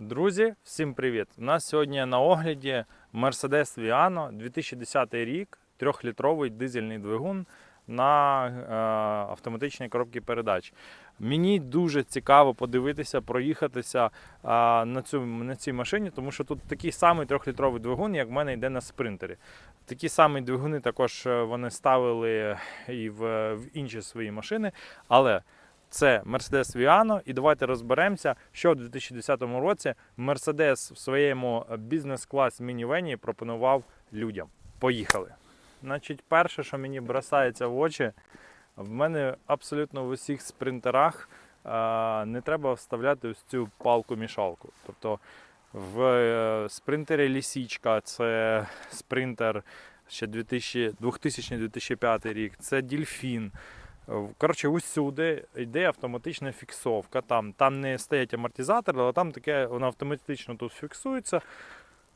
Друзі, всім привіт! У нас сьогодні на огляді Mercedes Viano 2010 рік, 3-літровий дизельний двигун на е, автоматичній коробці передач. Мені дуже цікаво подивитися, проїхатися е, на, цю, на цій машині, тому що тут такий самий 3-літровий двигун, як в мене йде на спринтері. Такі самі двигуни також е, вони ставили і в, в інші свої машини. Але це Mercedes Viano, і давайте розберемося, що в 2010 році Mercedes в своєму бізнес-клас мінівені пропонував людям. Поїхали. Значить, перше, що мені бросається в очі, в мене абсолютно в усіх спринтерах а, не треба вставляти ось цю палку-мішалку. Тобто в е, спринтері Лісічка, це спринтер ще 2000-2005 рік, це Дільфін. Коротше, усюди йде автоматична фіксовка. Там там не стоять амортизатори, але там таке воно автоматично тут фіксується.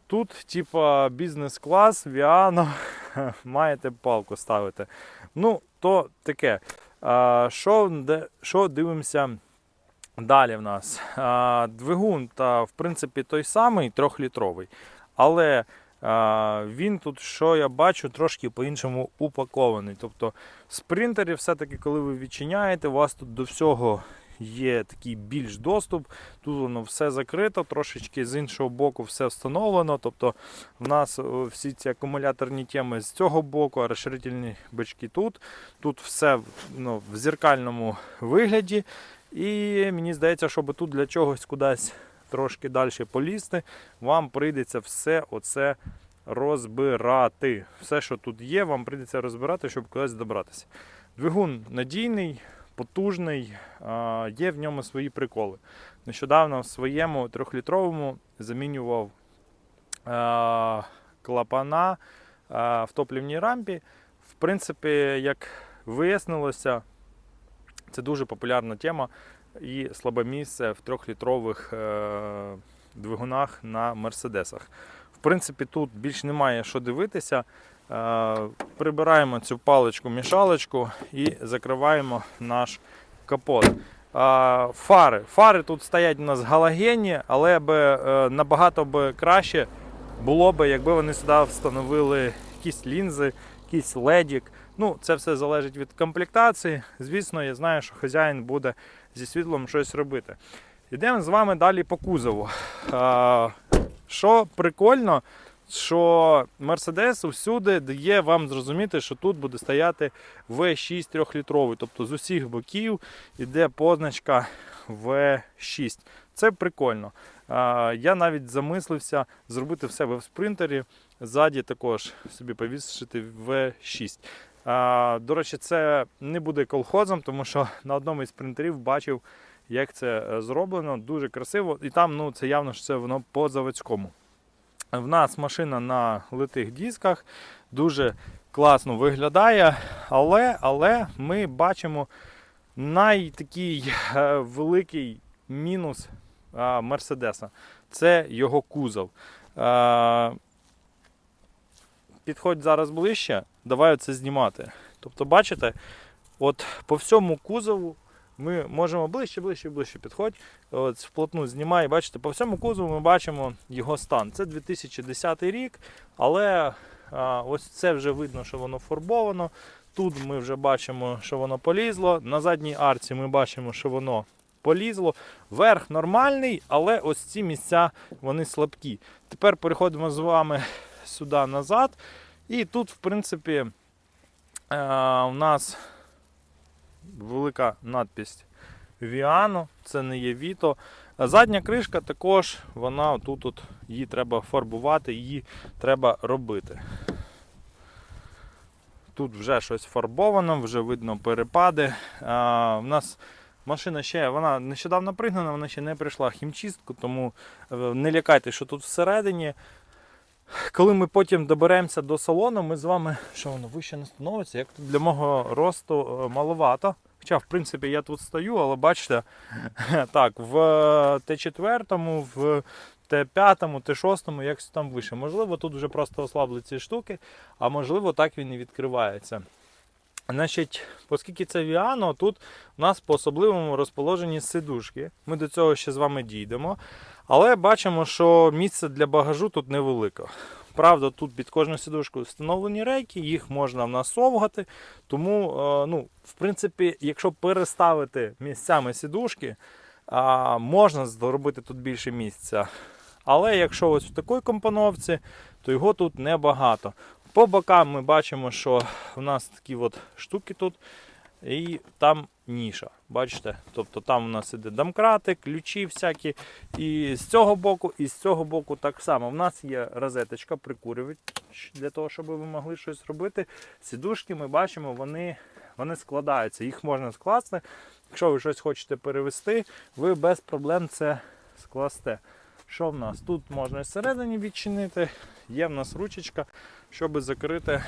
Тут, типа, бізнес-клас, Віано, маєте палку ставити. Ну, то таке. А, Що що дивимося далі в нас? А, Двигун, та, в принципі, той самий, трьохлітровий. Але він тут, що я бачу, трошки по-іншому упакований. Тобто в спринтері все-таки, коли ви відчиняєте, у вас тут до всього є такий більш доступ. Тут воно все закрито, трошечки з іншого боку все встановлено. Тобто в нас всі ці акумуляторні теми з цього боку, а розширительні бачки тут. Тут все ну, в зеркальному вигляді. І мені здається, щоб тут для чогось кудись трошки далі полізти, вам прийдеться все оце розбирати. Все, що тут є, вам прийдеться розбирати, щоб кудись добратися. Двигун надійний, потужний, є в ньому свої приколи. Нещодавно в своєму трьохлітровому замінював клапана в топлівній рампі. В принципі, як вияснилося, це дуже популярна тема і слабе місце в трьохлітрових е, двигунах на мерседесах. В принципі, тут більш немає що дивитися. Е, Прибираємо цю паличку-мішалочку і закриваємо наш капот. Е, Фари. Фари тут стоять у нас галогенні, але би, набагато би краще було б, якби вони сюди встановили якісь лінзи, якийсь ледік. Ну, це все залежить від комплектації. Звісно, я знаю, що хазяїн буде зі світлом щось робити. Йдемо з вами далі по кузову. Що прикольно, що Mercedes всюди дає вам зрозуміти, що тут буде стояти V6 3-літровий. Тобто з усіх боків йде позначка V6. Це прикольно. Я навіть замислився зробити в себе в спринтері. Ззаді також собі повісити V6. До речі, це не буде колхозом, тому що на одному із спринтерів бачив, як це е, зроблено. Дуже красиво. І там ну, це явно що це воно по заводському. В нас машина на литих дисках дуже класно виглядає, але, але ми бачимо найтакий е, великий мінус е, Мерседеса. Це його кузов. Підходь зараз ближче, давай це знімати. Тобто, бачите, от по всьому кузову ми можемо ближче, ближче, ближче підходь. От вплотну знімай, бачите, по всьому кузову ми бачимо його стан. Це 2010 рік, але а, ось це вже видно, що воно фарбовано. Тут ми вже бачимо, що воно полізло. На задній арці ми бачимо, що воно полізло. Верх нормальний, але ось ці місця вони слабкі. Тепер переходимо з вами сюди назад. І тут, в принципі, е, у нас велика надпись Віано, це не є Віто. Задня кришка також, вона тут от, її треба фарбувати, її треба робити. Тут вже щось фарбовано, вже видно перепади. А, у нас машина ще вона нещодавно пригнана, вона ще не прийшла хімчистку, тому е, не лякайте, що тут всередині. Коли ми потім доберемося до салону, ми з вами, що воно вище не становиться, як для мого росту е, маловато. Хоча, в принципі, я тут стою, але бачите, так, в Т4, в Т5, Т6, якось там вище. Можливо, тут вже просто ослабли ці штуки, а можливо, так він і відкривається. Значить, оскільки це Віано, тут у нас по особливому розположені сидушки. Ми до цього ще з вами дійдемо. Але бачимо, що місце для багажу тут невелике. Правда, тут під кожну сидушку встановлені рейки, їх можна насовгати. Тому, е, ну, в принципі, якщо переставити місцями сидушки, а, можна зробити тут більше місця. Але якщо ось в такій компоновці, то його тут небагато. По бокам ми бачимо, що в нас такі от штуки тут, і там ніша. Бачите? Тобто там у нас іде домкрати, ключі всякі. І з цього боку, і з цього боку так само. У нас є розеточка, прикурювач для того, щоб ви могли щось робити. Сідушки ми бачимо, вони, вони складаються. Їх можна скласти. Якщо ви щось хочете перевести, ви без проблем це скласте. Що в нас? Тут можна всередині відчинити, є в нас ручечка, щоб закрити.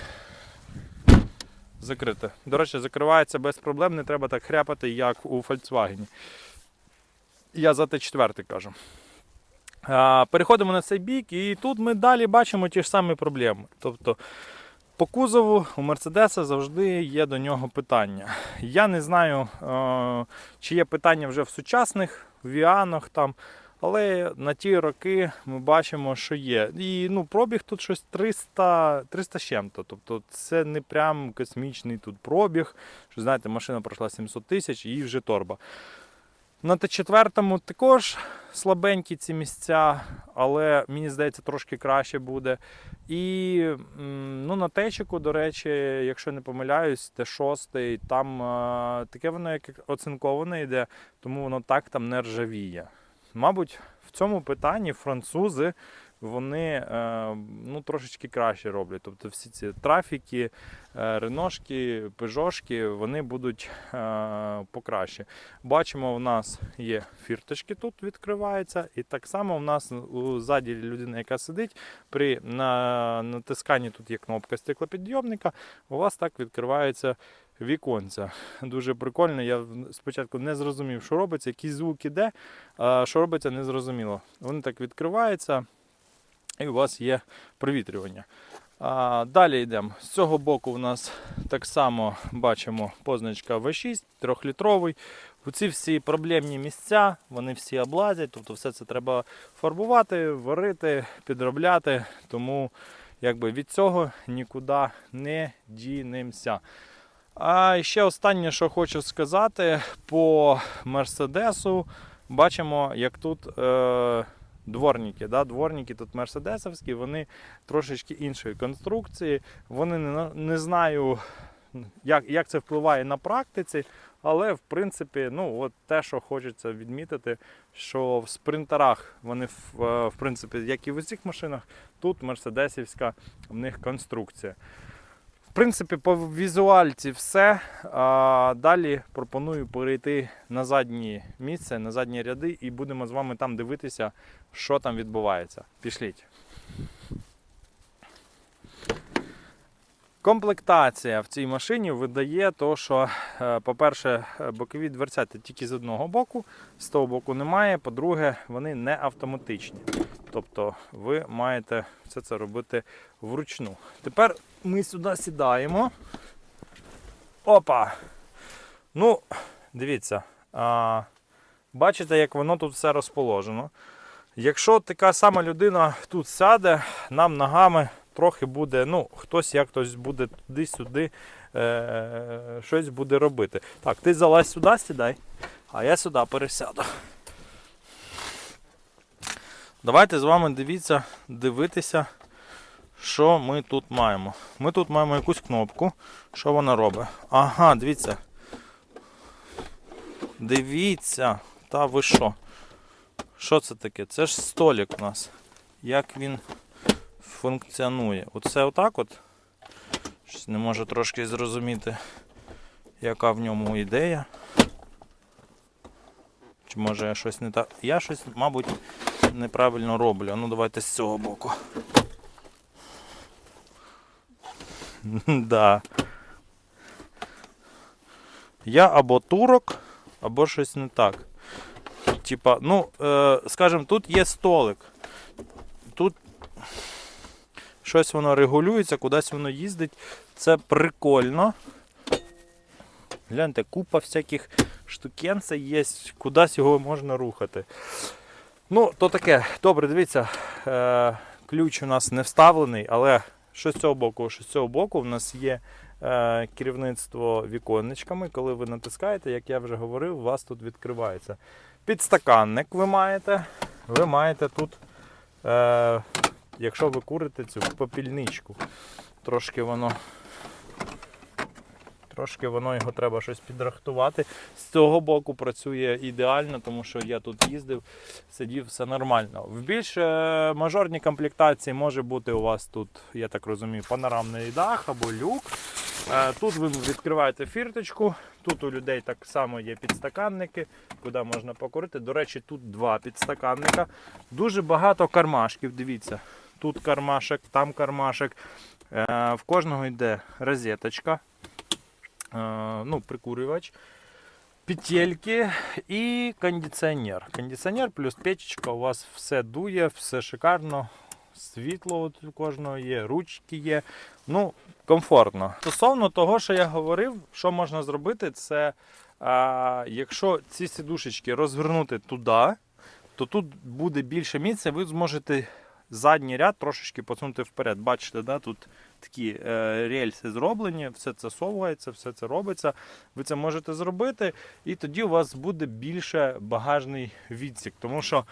Закрити. До речі, закривається без проблем, не треба так хряпати, як у Volkswagen. Я за Т4 кажу. Переходимо на цей бік, і тут ми далі бачимо ті ж самі проблеми. Тобто по кузову у Мерседеса завжди є до нього питання. Я не знаю, чи є питання вже в сучасних Віанах там. Але на ті роки ми бачимо, що є. І ну, пробіг тут щось 300 300 з чим-то. Тобто це не прям космічний тут пробіг. Що знаєте, машина пройшла 700 тисяч і їй вже торба. На Т4 також слабенькі ці місця, але мені здається, трошки краще буде. І ну, на течику, до речі, якщо не помиляюсь, Т6, там таке воно як оцинковане йде, тому воно так там не ржавіє. Мабуть, в цьому питанні французи вони е, ну, трошечки краще роблять. Тобто всі ці трафіки, е, реношки, пежошки, вони будуть е, покраще. Бачимо, у нас є фірточки тут відкриваються, і так само у нас у ззаді людина, яка сидить, при на, натисканні тут є кнопка стеклопідйомника, у вас так відкривається віконця. Дуже прикольно. Я спочатку не зрозумів, що робиться, який звук іде, а що робиться, не зрозуміло. Вони так відкриваються, і у вас є провітрювання. А, Далі йдемо. З цього боку у нас так само бачимо позначка V6, 3-літровий. Ці всі проблемні місця, вони всі облазять, тобто все це треба фарбувати, варити, підробляти. Тому якби від цього нікуди не дінемося. А ще останнє, що хочу сказати, по Мерседесу бачимо, як тут е, дворники. Да? Дворники тут мерседесовські, вони трошечки іншої конструкції. Вони не, не знаю, як, як це впливає на практиці, але в принципі, ну, от те, що хочеться відмітити, що в спринтерах вони в, е, принципі, як і в усіх машинах, тут мерседесівська в них конструкція. Принципі, по візуальці все. А далі пропоную перейти на заднє місце, на задні ряди, і будемо з вами там дивитися, що там відбувається. Пішліть. Комплектація в цій машині видає то, що, е, по-перше, бокові дверцята тільки з одного боку, з того боку немає. По-друге, вони не автоматичні. Тобто ви маєте все це робити вручну. Тепер ми сюди сідаємо. Опа! Ну, дивіться, а, бачите, як воно тут все розположено. Якщо така сама людина тут сяде, нам ногами трохи буде, ну, хтось як хтось буде туди-сюди е- щось буде робити. Так, ти залазь сюди, сідай, а я сюди пересяду. Давайте з вами дивіться, дивитися, що ми тут маємо. Ми тут маємо якусь кнопку. Що вона робить? Ага, дивіться. Дивіться, та ви що? Що це таке? Це ж столик у нас. Як він функціонує? Оце отак от. Щось не можу трошки зрозуміти, яка в ньому ідея. Чи може я щось не так. Я щось, мабуть, неправильно роблю. Ну давайте з цього боку. да. Я або турок, або щось не так. Типа, ну, е, скажімо, тут є столик. Тут щось воно регулюється, кудись воно їздить. Це прикольно. Гляньте, купа всяких штукенцей є, кудись його можна рухати. Ну, то таке. Добре, дивіться, е, ключ у нас не вставлений, але що з цього боку, що з цього боку в нас є е, керівництво віконечками. Коли ви натискаєте, як я вже говорив, у вас тут відкривається. Підстаканник ви маєте. Ви маєте тут, е, якщо ви курите цю попільничку, трошки воно. Трошки воно його треба щось підрахтувати. З цього боку працює ідеально, тому що я тут їздив, сидів, все нормально. В більш е, мажорній комплектації може бути у вас тут, я так розумію, панорамний дах або люк. Е, Тут ви відкриваєте фірточку, тут у людей так само є підстаканники, куди можна покурити. До речі, тут два підстаканника. Дуже багато кармашків. Дивіться, тут кармашек, там кармашек. Е, В кожного йде розеточка, ну, прикурювач. Петельки і кондиціонер. Кондиціонер плюс печечка, у вас все дує, все шикарно. Світло от у кожного є, ручки є. Ну, комфортно. Стосовно того, що я говорив, що можна зробити, це а, якщо ці сідушечки розвернути туди, то тут буде більше місця, ви зможете задній ряд трошечки посунути вперед. Бачите, да, тут такі е, рельси зроблені, все це совується, все це робиться. Ви це можете зробити, і тоді у вас буде більше багажний відсік. Тому що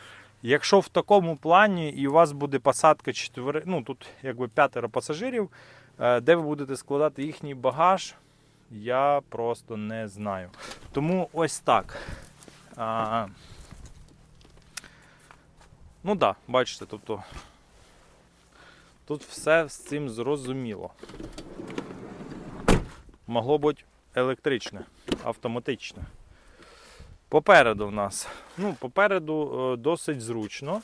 якщо в такому плані і у вас буде посадка четвери, ну тут якби п'ятеро пасажирів, е, де ви будете складати їхній багаж, я просто не знаю. Тому ось так. А, ну так, да, бачите, тобто тут все з цим зрозуміло. Могло бути електричне, автоматичне. Попереду в нас. Ну, попереду е, досить зручно.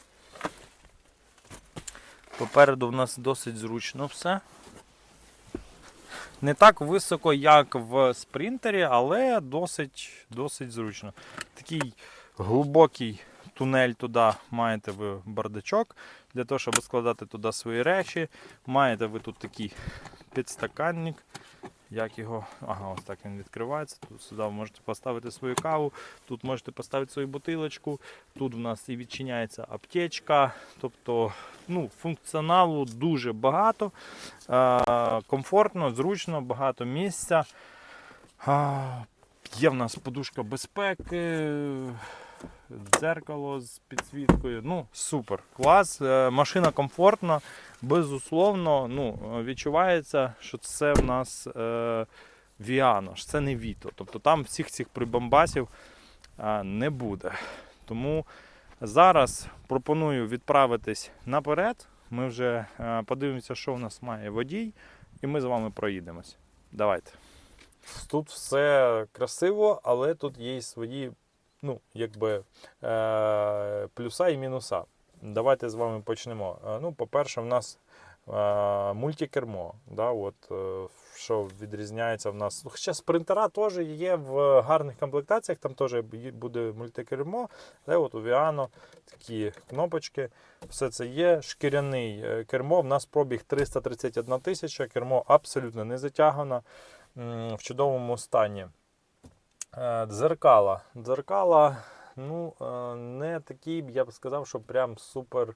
Попереду в нас досить зручно все. Не так високо, як в спринтері, але досить, досить зручно. Такий глибокий тунель туди маєте ви бардачок для того, щоб складати туди свої речі. Маєте ви тут такий підстаканник. Як його. Ага, ось так він відкривається. Тут сюди можете поставити свою каву, тут можете поставити свою бутилочку. Тут в нас і відчиняється аптечка. Тобто ну, функціоналу дуже багато. Е, комфортно, зручно, багато місця. Є в нас подушка безпеки, дзеркало з підсвіткою. Ну, супер, клас. Е, Машина комфортна, безусловно, ну, відчувається, що це в нас е, Віано, що це не Віто. Тобто там всіх цих прибамбасів е, не буде. Тому зараз пропоную відправитись наперед. Ми вже е, подивимося, що в нас має водій, і ми з вами проїдемось. Давайте. Тут все красиво, але тут є свої ну, якби, е, плюса і мінуса. Давайте з вами почнемо. Е, Ну, по-перше, в нас е, мультикермо. Да, от, е, що відрізняється в нас. Хоча спринтера теж є в гарних комплектаціях, там теж буде мультикермо, але от у Viano такі кнопочки. Все це є. Шкіряний е, кермо. В нас пробіг 331 тисяча, кермо абсолютно не затягано, в чудовому стані. Е, Дзеркала. Дзеркала, ну, е, не такі, я б сказав, що прям супер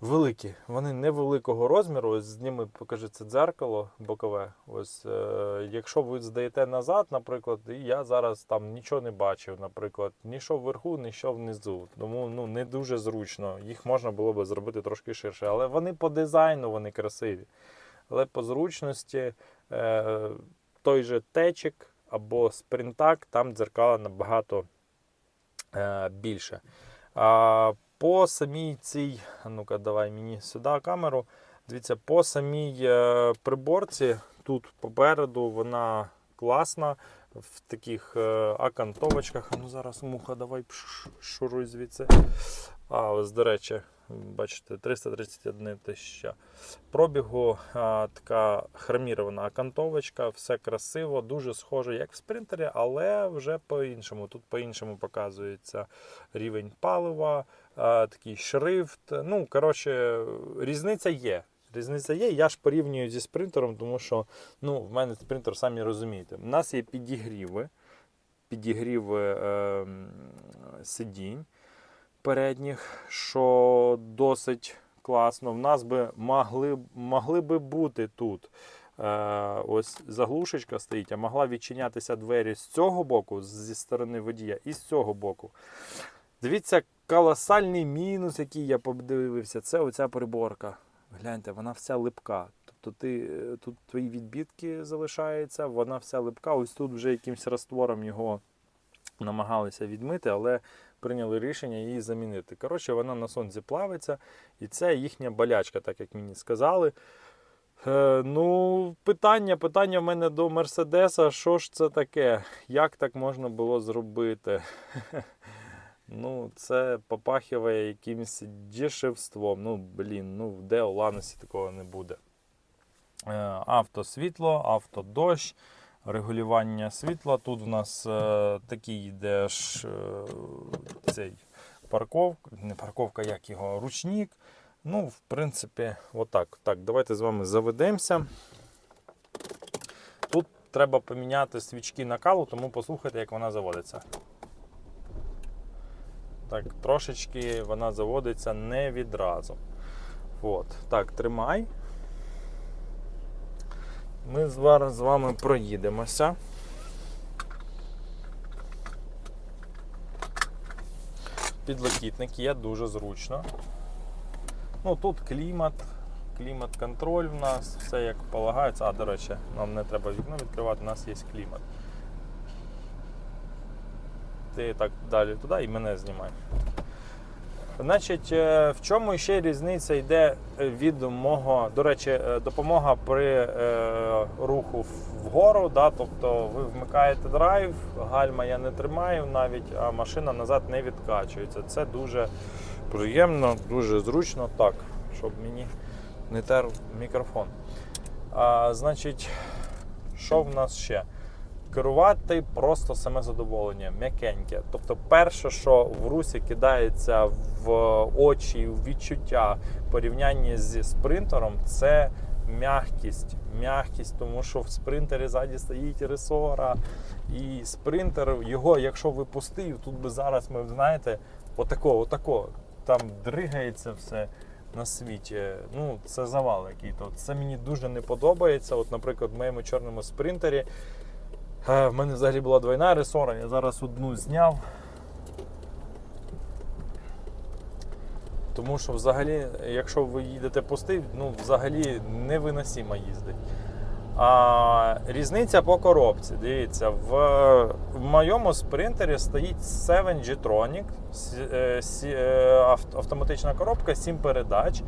великі. Вони невеликого розміру. Ось зніми, покажи це дзеркало бокове. Ось, е, якщо ви здаєте назад, наприклад, і я зараз там нічого не бачив, наприклад, ні що вверху, ні що внизу. Тому ну, не дуже зручно. Їх можна було би зробити трошки ширше. Але вони по дизайну вони красиві. Але по зручності той же течик або спринтак, там дзеркала набагато е, більше. А по самій цій, ну-ка, давай мені сюди камеру. Дивіться, по самій е, приборці, тут попереду вона класна. В таких е, акантовочках. Ну зараз муха, давай шуруй звідси. А, ось, до речі, бачите, 331 тисяча пробігу. А, така хромірована акантовочка, все красиво, дуже схоже, як в спринтері, але вже по-іншому. Тут по-іншому показується рівень палива, а, такий шрифт. Ну, коротше, різниця є. Різниця є. Я ж порівнюю зі спринтером, тому що ну, в мене спринтер, самі розумієте. У нас є підігріви, підігріви е, сидінь передніх, що досить класно. В нас би могли, могли би бути тут. Е, ось заглушечка стоїть, а могла відчинятися двері з цього боку, зі сторони водія, і з цього боку. Дивіться, колосальний мінус, який я подивився, це оця приборка. Гляньте, вона вся липка. Тобто ти, е, тут твої відбітки залишаються, вона вся липка. Ось тут вже якимось раствором його намагалися відмити, але прийняли рішення її замінити. Коротше, вона на сонці плавиться, і це їхня болячка, так як мені сказали. Е, ну, питання, питання в мене до Мерседеса, що ж це таке? Як так можна було зробити? Ну, це попахиває якимось дешевством. Ну, блін, ну в Део Ланосі такого не буде. Е, Автосвітло, автодощ, регулювання світла. Тут в нас е, такий йде ж е, цей парковка, не парковка, як його, ручник. Ну, в принципі, отак. Так, давайте з вами заведемося. Тут треба поміняти свічки накалу, тому послухайте, як вона заводиться. Так, трошечки вона заводиться не відразу. От. Так, тримай. Ми зараз з вами проїдемося. Підлокітник є дуже зручно. Ну, тут клімат, клімат-контроль в нас, все як полагається. А, до речі, нам не треба вікно відкривати, у нас є клімат. Ти так далі туди і мене знімай. Значить, е, в чому ще різниця йде від мого, до речі, е, допомога при е, руху вгору. Да? Тобто ви вмикаєте драйв, гальма я не тримаю навіть, а машина назад не відкачується. Це дуже приємно, дуже зручно так, щоб мені не тер мікрофон. А, значить, що в нас ще? Керувати просто саме задоволення, м'якеньке. Тобто, перше, що в русі кидається в очі, в відчуття в порівнянні зі спринтером, це м'якість. М'якість, тому що в спринтері ззаді стоїть ресора. І спринтер, його, якщо ви пустив, тут би зараз ми знаєте, отако, отако, там дригається все на світі. Ну, це завал який-то. Це мені дуже не подобається. От, наприклад, в моєму чорному спринтері. Е, В мене взагалі була двойна ресора, я зараз одну зняв. Тому що взагалі, якщо ви їдете пустий, ну взагалі невиносимо їздить. А різниця по коробці. Дивіться, в, в моєму спринтері стоїть 7 G-Tronic, е, е, авт- автоматична коробка, 7 передач.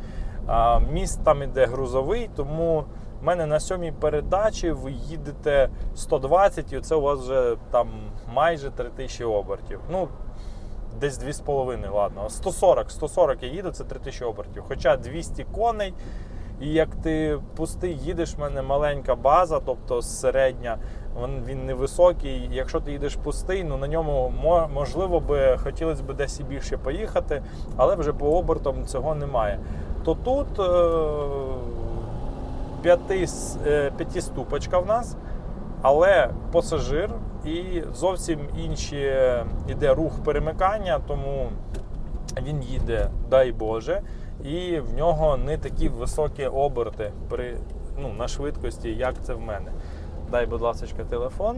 А, міст там іде грузовий, тому в мене на сьомій передачі ви їдете 120 і це у вас вже там майже 3000 обертів. Ну, десь 2,5, ладно. 140, 140 я їду, це 3000 обертів. Хоча 200 коней. І як ти пустий їдеш, в мене маленька база, тобто середня, він, він невисокий. Якщо ти їдеш пустий, ну на ньому можливо би хотілося б десь і більше поїхати, але вже по обертам цього немає. То тут е, п'ятиступочка в нас, але пасажир і зовсім інші іде рух перемикання, тому він їде, дай Боже, і в нього не такі високі оберти при, ну, на швидкості, як це в мене. Дай, будь ласка, телефон.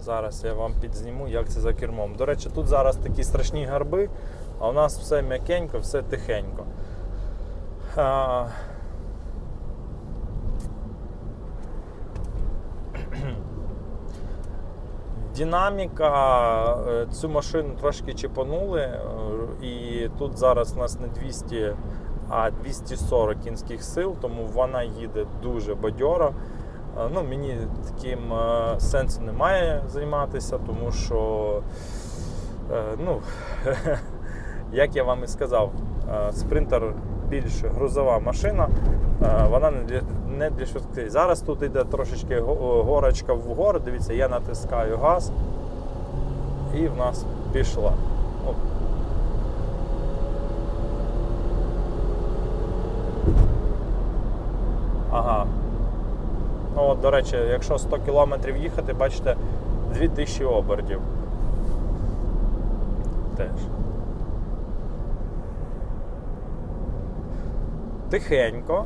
Зараз я вам підзніму, як це за кермом. До речі, тут зараз такі страшні гарби, а у нас все м'якенько, все тихенько. А... Динаміка, е, цю машину трошки чіпанули, е, і тут зараз у нас не 200, а 240 кінських сил, тому вона їде дуже бадьоро. Е, Ну, мені таким сенсу немає займатися, тому що, ну, як я вам і сказав, спринтер більш грузова машина, вона не для, не для швидких. Зараз тут йде трошечки горочка вгору, дивіться, я натискаю газ і в нас пішла. Оп. Ага. Ну от, До речі, якщо 100 км їхати, бачите 2000 обертів. Теж. Тихенько.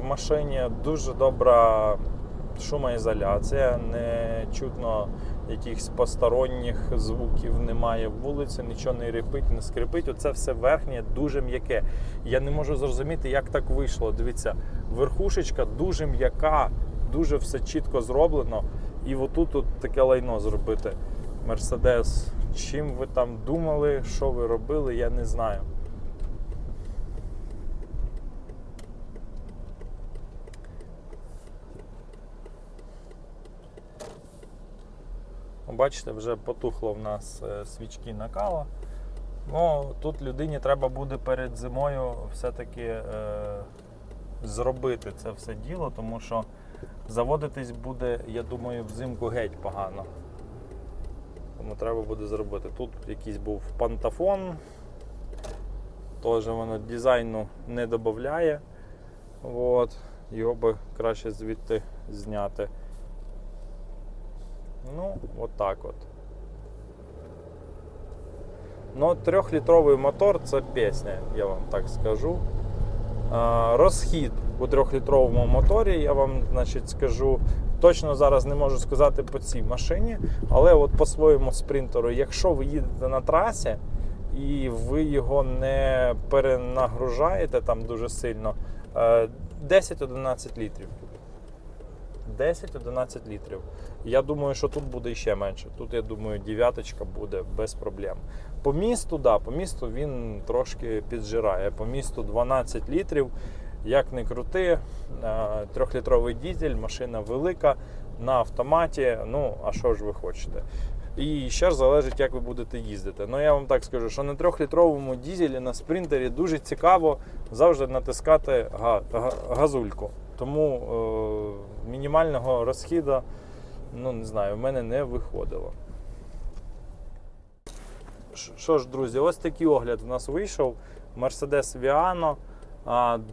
В машині дуже добра шумоізоляція, не чутно якихось посторонніх звуків немає вулиці, нічого не рипить, не скрипить. Оце все верхнє дуже м'яке. Я не можу зрозуміти, як так вийшло. Дивіться, верхушечка дуже м'яка, дуже все чітко зроблено. І отут от таке лайно зробити. Мерседес. Чим ви там думали, що ви робили, я не знаю. Бачите, вже потухло в нас е, свічки накала. Ну, тут людині треба буде перед зимою все-таки е, зробити це все діло, тому що заводитись буде, я думаю, взимку геть погано. Тому треба буде зробити. Тут якийсь був пантафон, теж воно дизайну не додає. От. Його би краще звідти зняти. Ну, от так от. Ну, трьохлітровий мотор це пісня, я вам так скажу. Розхід у трьохлітровому моторі, я вам значить, скажу. Точно зараз не можу сказати по цій машині, але от по своєму спринтеру, якщо ви їдете на трасі і ви його не перенагружаєте там дуже сильно, е, 10-11 літрів. 10-11 літрів. Я думаю, що тут буде ще менше. Тут, я думаю, дев'яточка буде без проблем. По місту, да, по місту він трошки піджирає. По місту 12 літрів. Як не крути, е, трьохлітровий дізель, машина велика на автоматі. Ну, а що ж ви хочете? І ще ж залежить, як ви будете їздити. Ну я вам так скажу, що на трьохлітровому дізелі на спринтері дуже цікаво завжди натискати га- га- газульку. Тому е, мінімального розхіду, ну не знаю, в мене не виходило. Що ж, друзі, ось такий огляд в нас вийшов. Mercedes Viano.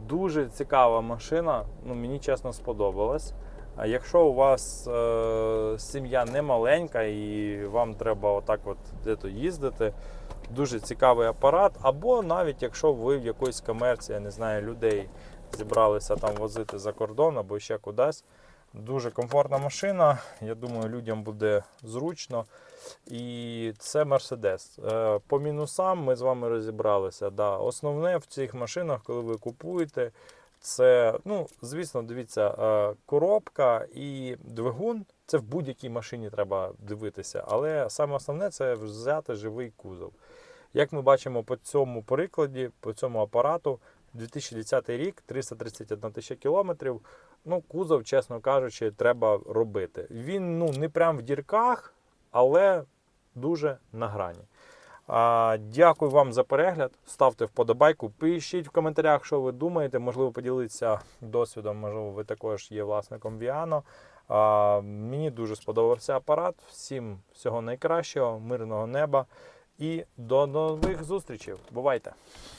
Дуже цікава машина. Ну, мені чесно сподобалась. А якщо у вас е, сім'я не маленька і вам треба отак от де-то їздити, дуже цікавий апарат. Або навіть якщо ви в якоїсь комерції, я не знаю, людей зібралися там возити за кордон або ще кудись. Дуже комфортна машина. Я думаю, людям буде зручно. І це Mercedes. Е, По мінусам ми з вами розібралися. Да. Основне в цих машинах, коли ви купуєте, це, ну, звісно, дивіться, е, коробка і двигун. Це в будь-якій машині треба дивитися. Але саме основне це взяти живий кузов. Як ми бачимо по цьому прикладі, по цьому апарату, 2010 рік, 331 тисяча кілометрів. Ну, кузов, чесно кажучи, треба робити. Він ну, не прям в дірках, але дуже на грані. А, дякую вам за перегляд. Ставте вподобайку, пишіть в коментарях, що ви думаєте. Можливо, поділитися досвідом, можливо, ви також є власником Віано. А, мені дуже сподобався апарат. Всім всього найкращого, мирного неба і до нових зустрічей. Бувайте!